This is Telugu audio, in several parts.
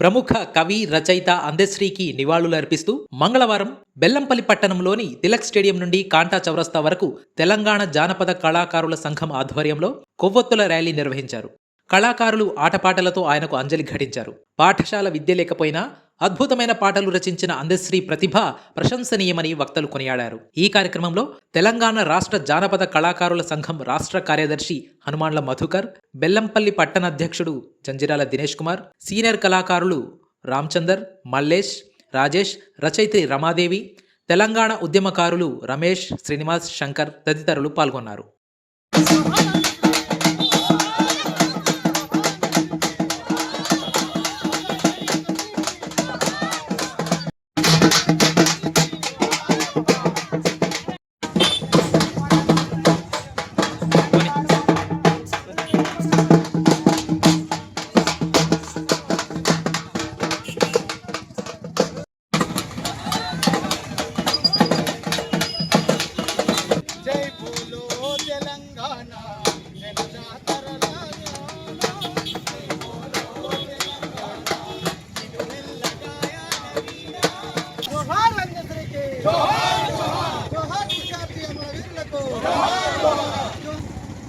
ప్రముఖ కవి రచయిత అందశ్రీకి నివాళులర్పిస్తూ మంగళవారం బెల్లంపల్లి పట్టణంలోని తిలక్ స్టేడియం నుండి కాంటా చౌరస్తా వరకు తెలంగాణ జానపద కళాకారుల సంఘం ఆధ్వర్యంలో కొవ్వొత్తుల ర్యాలీ నిర్వహించారు. కళాకారులు ఆటపాటలతో ఆయనకు అంజలి ఘటించారు. పాఠశాల విద్య లేకపోయినా అద్భుతమైన పాటలు రచించిన అందశ్రీ ప్రతిభ ప్రశంసనీయమని వక్తలు కొనియాడారు. ఈ కార్యక్రమంలో తెలంగాణ రాష్ట్ర జానపద కళాకారుల సంఘం రాష్ట్ర కార్యదర్శి హనుమాన్ల మధుకర్ బెల్లంపల్లి పట్టణ అధ్యక్షుడు జంజిరాల దినేష్ కుమార్ సీనియర్ కళాకారులు రామచందర్ మల్లేష్ రాజేష్ రచయిత్రి రమాదేవి తెలంగాణ ఉద్యమకారులు రమేష్ శ్రీనివాస్ శంకర్ తదితరులు పాల్గొన్నారు.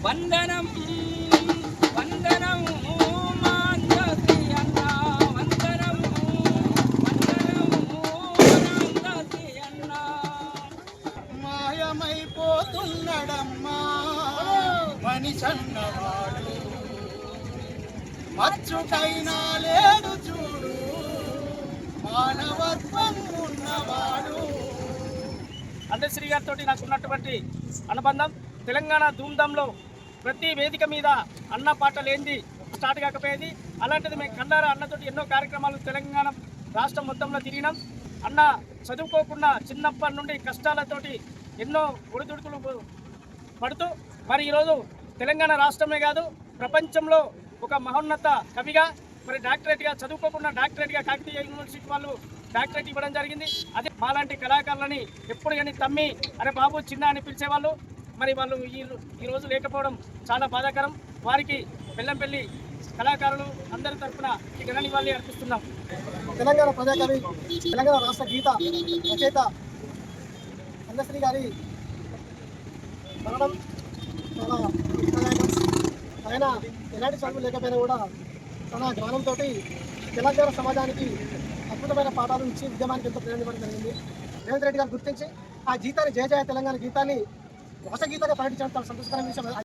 వందనం వందనం మాయమైపోతున్నడమ్మా. మనిషన్నవాడు మచ్చుకైనా లేడు చూడు. మానవత్వం ఉన్నవాడు. అందశ్రీ గారితో నాకు ఉన్నటువంటి అనుబంధం. తెలంగాణ ధూమ్ధంలో ప్రతి వేదిక మీద అన్న పాటలు ఏంది స్టార్ట్ కాకపోయేది. అలాంటిది మేము కన్నారా అన్నతోటి ఎన్నో కార్యక్రమాలు తెలంగాణ రాష్ట్రం మొత్తంలో తిరిగినాం. అన్న చదువుకోకుండా చిన్నప్పటి నుండి కష్టాలతోటి ఎన్నో ఒడిదుడుకులు పడుతూ మరి ఈరోజు తెలంగాణ రాష్ట్రమే కాదు ప్రపంచంలో ఒక మహోన్నత కవిగా మరి డాక్టరేట్గా చదువుకోకుండా డాక్టరేట్గా కాకతీయ యూనివర్సిటీ వాళ్ళు డాక్టరేట్ ఇవ్వడం జరిగింది. అదే మాలాంటి కళాకారులని ఎప్పుడు కానీ తమ్మి అరే బాబు చిన్న అని పిలిచేవాళ్ళు. మరి వాళ్ళు ఈ ఈ రోజు లేకపోవడం చాలా బాధాకరం. వారికి బెల్లంపల్లి కళాకారులు అందరి తరఫున ఈ గణని వాళ్ళే అర్పిస్తున్నాం. తెలంగాణ ప్రజాకవి తెలంగాణ రాష్ట్ర గీత రచయిత అందశ్రీ గారి మరణం ఆయన ఎలాంటి చదువు లేకపోయినా కూడా తన జ్ఞానంతో తెలంగాణ సమాజానికి అద్భుతమైన పాఠాలు ఇచ్చి ఉద్యమానికి ఎంతో ప్రేరణ ఇవ్వడం జరిగింది. రేవంత్ రెడ్డి గారు గుర్తించి ఆ గీతాన్ని జయ జయ తెలంగాణ గీతాన్ని రాష్ట్ర గీతంగా ప్రకటించడం చాలా సంతోషకరమైన విషయం